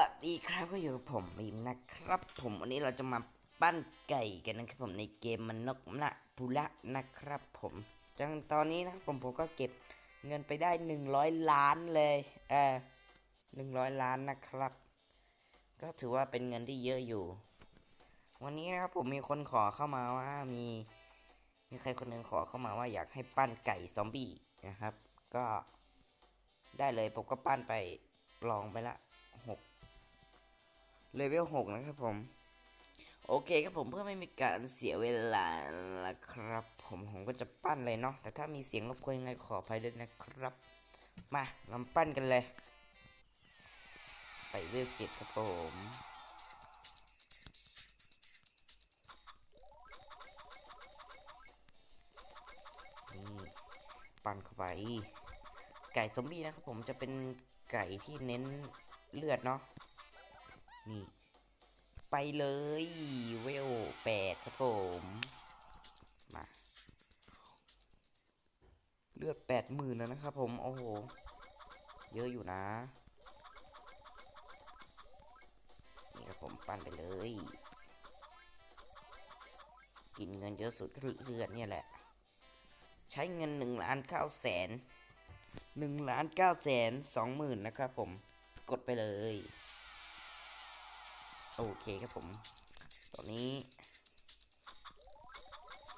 วัสดีครับก็อยู่กับผมบีมนะครับ ผมวันนี้เราจะมาปั้นไก่กันนะครับผมในเกมมันนกละปุระนะครับผมจังตอนนี้นะผมผมก็เก็บเงินไปได้ 100 ล้านเลยเออหนึ่งร้อยล้านนะครับ ก็ถือว่าเป็นเงินที่เยอะอยู่ วันนี้นะครับผมมีคนขอเข้ามาว่ามีมีใครคนหนึ่งขอเข้ามาว่าอยากให้ปั้นไก่ซอมบี้นะครับ ก็ได้เลยผมก็ปั้นไปลองไปละ เลเวลหกนะครับผม โอเคครับผมเพื่อไม่มีการเสียเวลาละครับ ผมผมก็จะปั้นเลยเนาะแต่ถ้ามีเสียงรบกวนยังไงขออภัยด้วยนะครับ มาเรามปั้นกันเลย ไปเวลเจ็ดครับผมนี่ปั่นเข้าไป ไก่ซอมบี้นะครับผมจะเป็นไก่ที่เน้นเลือดเนาะ นี่ ไปเลยเวลแปดครับผม มา เลือดแปดหมื่นแล้วนะครับผม โอ้โห เยอะอยู่นะ นี่ครับผมปั้นไปเลย กินเงินเยอะสุดก็เลือดเนี่ยแหละ ใช้เงินหนึ่งล้านเก้าแสนหนึ่งล้านเก้าแสนสองหมื่นนะครับผม กดไปเลย โอเคครับผม ตอนนี้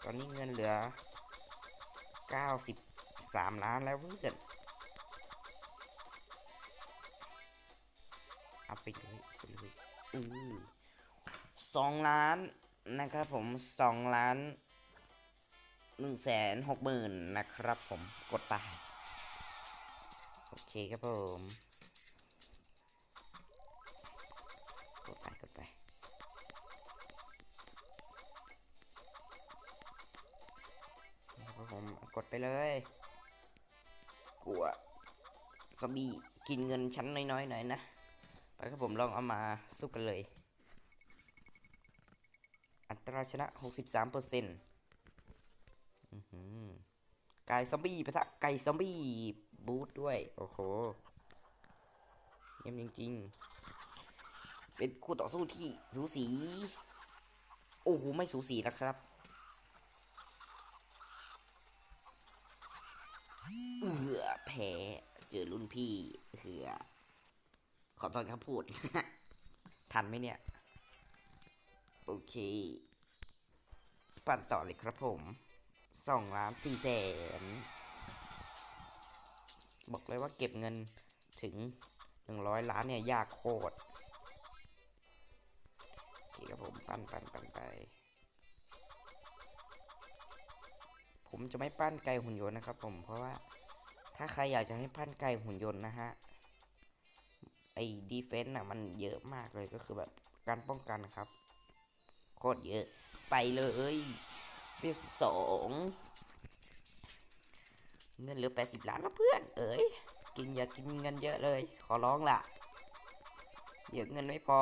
ตอนนี้เงินเหลือเก้าสิบสามล้านแล้วเพื่อนเอาไปเลยไปเลยอือสองล้านนะครับผมสองล้านหนึ่งแสนหกหมื่นนะครับผมกดไป โอเคครับผม กดไป กดไป นี่ครับผมกด ไปเลยกลัวซอมบี้กินเงินชั้นน้อยๆหน่อยนะ ไปครับผมลองเอามาสู้กันเลย อัตราชนะ 63%เปอร์เซ็นต์ไก่ซอมบี้ปะทะไก่ซอมบี้บูทด้วย โอ้โหเยี่ยมจริงๆ เป็นคู่ต่อสู้ที่สูสี โอ้โห ไม่สูสีนะครับ เอือแพ้ เจอรุ่นพี่เหือขอตอนคำพูด ทันไหมเนี่ย โอเค ปั่นต่อเลยครับผมสองล้านสี่แสนบอกเลยว่าเก็บเงินถึงหนึ่งร้อยล้านเนี่ย ยากโคตรโอเคครับผมปั้นปั้นปั้นไป ผมจะไม่ปั้นไก่หุ่นยนต์นะครับผมเพราะว่า ถ้าใครอยากจะให้ปั้นไก่หุ่นยนต์นะฮะ ไอ้ดีเฟนต์อะมันเยอะมากเลยก็คือแบบการป้องกันครับ โคตรเยอะไปเลยเรียกสิบสองเงินเหลือแปดสิบล้านแล้วเพื่อน เอ้ยกินอย่ากินเงินเยอะเลย ขอร้องล่ะ เดี๋ยวเงินไม่พอ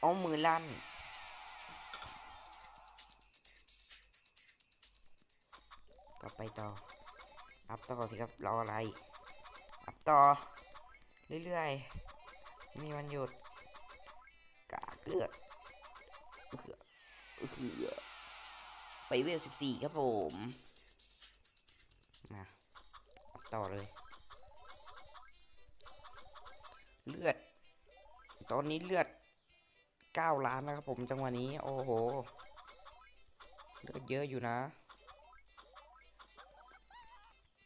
เอามือลั่น ก็ไปต่อ อัพต่อสิครับ รออะไร อัพต่อ เรื่อยๆ มีวันหยุด กากเลือดเอือเอือไปเวลสิบสี่ครับผม มา อัพต่อเลย เลือด ตอนนี้เลือดเก้าล้านนะครับผมจังหวะนี้ โอ้โห เลือดเยอะอยู่นะ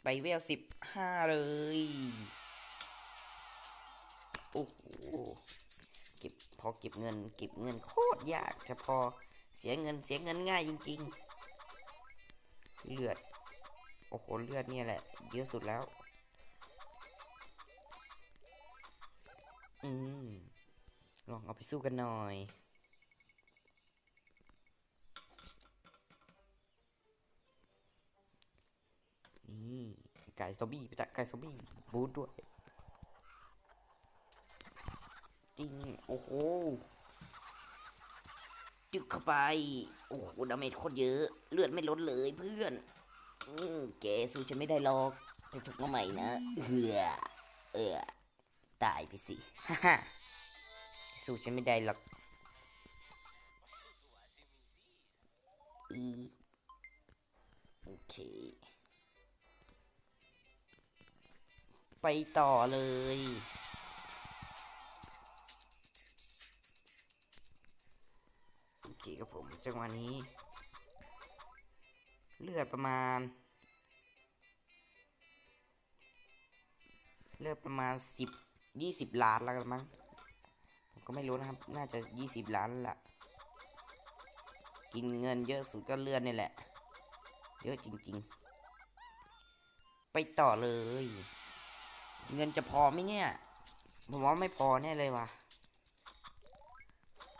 ไปเวลสิบห้าเลย โอ้โหเก็บพอเก็บเงิน เก็บเงินโคตรยากจะพอเสียเงินเสียเงินง่ายจริง ๆ เลือด โอ้โห เลือดเนี่ยแหละ เยอะสุดแล้ว อืม ลองเอาไปสู้กันหน่อย นี่ไก่ซอมบี้ไปจักไก่ซอมบี้บูทด้วยจริงโอ้โหจึกเข้าไป โอ้โหดาเมจโคตรเยอะ เลือดไม่ลดเลยเพื่อนอืมแกสู้ฉันไม่ได้หรอกไปฝึกมาใหม่นะเออเออตายไปสิฮ่าฮ่าสู้ฉันไม่ได้หรอกอือโอเค ไปต่อเลย โอเคครับผมจังหวะนี้ เลือดประมาณ เลือดประมาณสิบยี่สิบล้านแล้วกันมั้งผมก็ไม่รู้นะครับ น่าจะยี่สิบล้านแล้วละกินเงินเยอะสุดก็เลือดนี่แหละ เยอะจริง ๆ ไปต่อเลย เงินจะพอไหมเนี่ย ผมว่าไม่พอแน่เลยว่ะ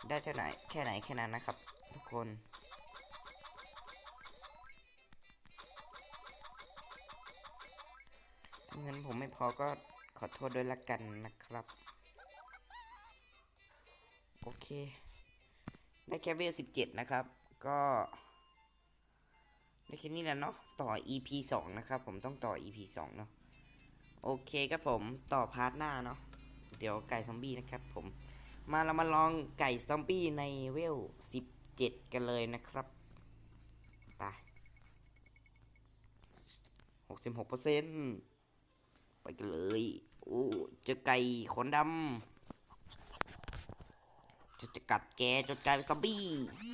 ได้เท่าไหนแค่ไหนแค่นั้นนะครับ ทุกคนถ้าเงินผมไม่พอก็ขอโทษด้วยละกันนะครับ โอเค ได้แค่เวลสิบเจ็ดนะครับ ก็ได้แค่นี้แหละเนาะต่อ EP สองนะครับ ผมต้องต่อ EP สองเนาะ โอเคครับผมต่อพาร์ทหน้าเนาะเดี๋ยวไก่ซอมบี้นะครับผม มาเรามาลองไก่ซอมบี้ในเวลสิบเจ็ดกันเลยนะครับไปหกสิบหกเปอร์เซ็นต์ไปกันเลย โอ้เจอไก่ขนดำจะจะกัดแกจนกลายเป็นซอมบี้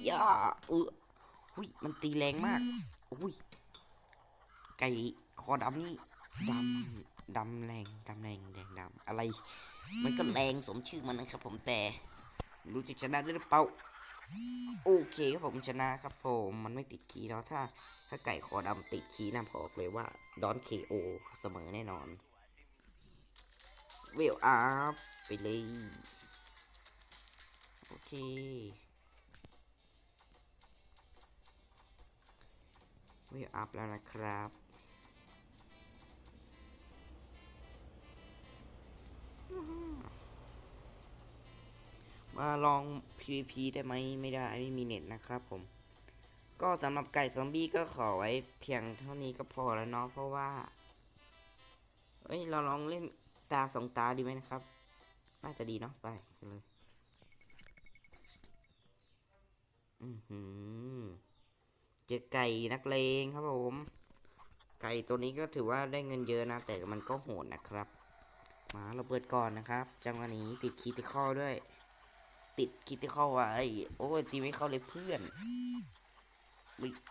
ย่าเออหุยมันตีแรงมาก อุ้ยไก่คอดำนี่ดำ ดำแรงดำแรงแดงดำอะไร มันก็แรงสมชื่อมันนะครับผมแต่รู้จะชนะได้หรือเปล่าโอเคครับผมชนะครับผมมันไม่ติดขีย์เนาะถ้า ถ้าไก่คอดำติดขีย์นะบอกเลยว่าดอนเคโอเสมอแน่นอนเวลอัพไปเลยโอเคเวลอัพแล้วนะครับ มาลอง PVP ได้ไหมไม่ได้ไม่มีเน็ตนะครับผม ก็สำหรับไก่ซอมบี้ก็ขอไว้เพียงเท่านี้ก็พอแล้วเนาะเพราะว่า เอ้ย เราลองเล่นตาสองตาดีไหมนะครับ น่าจะดีเนาะไปกันเลยอือหือเจอไก่นักเลงครับผม ไก่ตัวนี้ก็ถือว่าได้เงินเยอะนะ แต่มันก็โหดนะครับ มาเราเปิดก่อนนะครับ จังหวะนี้ติดคีติคอลด้วย ติดคีติคอลไว้โอ้ยตีไม่เข้าเลยเพื่อน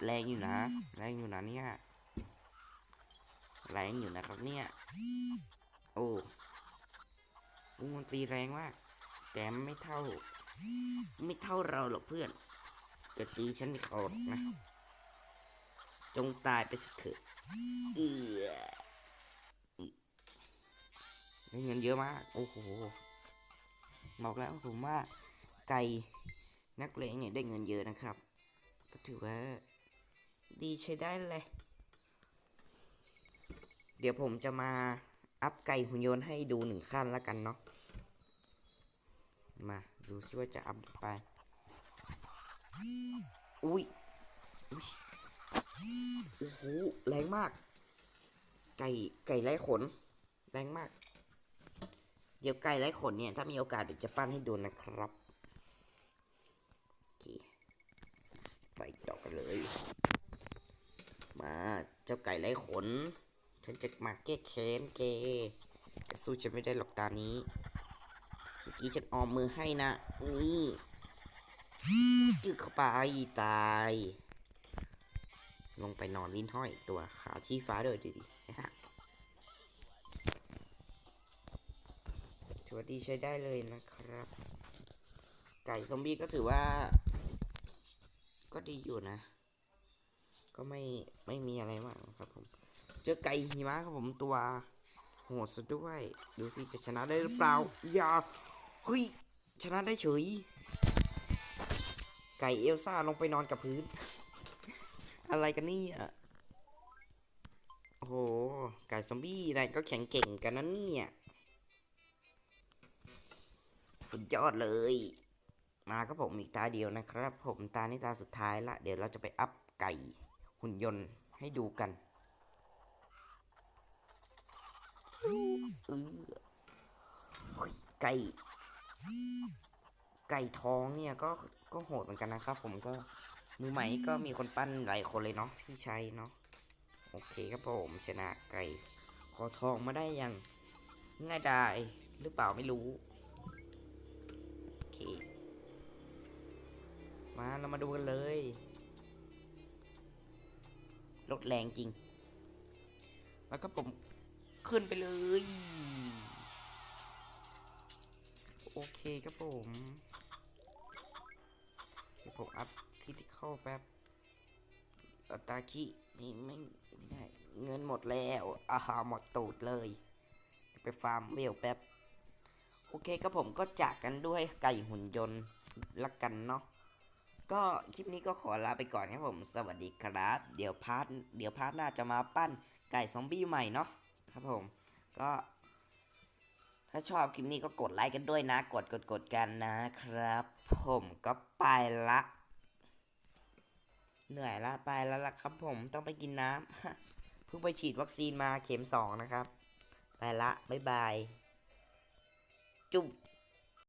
แรงอยู่นะ แรงอยู่นะเนี่ย แรงอยู่นะครับเนี่ย โอ้มันตีแรงมาก แต่ไม่เท่า ไม่เท่าเราหรอกเพื่อนจะตีฉันขอกนะ จงตายไปสิเถอะเออ ได้เงินเยอะมาก โอ้โห บอกแล้วผมว่าไก่นักเลงเนี่ยได้เงินเยอะนะครับ ก็ถือว่าดีใช้ได้เลย เดี๋ยวผมจะมาอัพไก่หุ่นยนต์ให้ดูหนึ่งขั้นแล้วกันเนาะ มาดูซิว่าจะอัพไป อุ้ยอุ๊ยโอ้โห แรงมาก ไก่ไก่ไร้ขน แรงมาก เดี๋ยวไก่ไร้ขนเนี่ย ถ้ามีโอกาสเดี๋ยวจะปั้นให้ดูนะครับโอเคไปต่อกันเลย มาเจ้าไก่ไร้ขน ฉันจะมาแก้แค้นแกแต่สู้ฉันไม่ได้หรอกตานี้เมื่อกี้ฉันออมมือให้นะนี่จึกเข้าไปตาย ลงไปนอนลิ้นห้อยตัวขาชี้ฟ้าด้วยดีดี ถือว่าดีใช้ได้เลยนะครับ ไก่ซอมบี้ก็ถือว่า ก็ดีอยู่นะ ก็ไม่ไม่มีอะไรมากครับผม เจอไก่หิมะครับผมตัวโหดซะด้วย ดูสิจะชนะได้หรือเปล่า อย่าเฮ้ยชนะได้เฉย ไก่เอลซ่าลงไปนอนกับพื้น อะไรกันนี่ยโอ้โห ไก่ซอมบี้นายก็แข็งเก่งกันนะเนี่ย สุดยอดเลย มาก็ผมอีกตาเดียวนะครับ ผมตานี้ตาสุดท้ายละ เดี๋ยวเราจะไปอัพไก่หุ่นยนต์ให้ดูกันเออไก่ ไก่ท้องเนี่ยก็ก็โหดเหมือนกันนะครับ ผมก็มือใหม่ก็มีคนปั้นหลายคนเลยเนาะที่ใช้เนาะโอเคครับผมชนะไก่ ขอทองมาได้ย่างง่ายดายหรือเปล่าไม่รู้ เค มาเรามาดูกันเลยรถแรงจริง แล้วก็ผมขึ้นไปเลย โอเคครับผมเดี๋ยวผมอัพคิติเข้าแป๊บอัตาคิไม่ไม่ไม่ได้ เงินหมดแล้วอาหาหมดตูดเลย ไปฟาร์มเวลแป๊บ โอเคครับผมก็จากกันด้วยไก่หุ่นยนต์ละกันเนาะก็คลิปนี้ก็ขอลาไปก่อนครับผม สวัสดีครับ เดี๋ยวพาร์ทเดี๋ยวพาร์ทหน้าจะมาปั้นไก่ซอมบี้ใหม่เนาะครับผม ก็ ถ้าชอบคลิปนี้ก็กดไลค์กันด้วยนะ กดกดกดกันนะครับ ผมก็ไปละ เหนื่อยละไปแล้วล่ะครับผมต้องไปกินน้ำเพิ่งไปฉีดวัคซีนมาเข็มสองนะครับ ไปละบ๊ายบาย จุ๊บ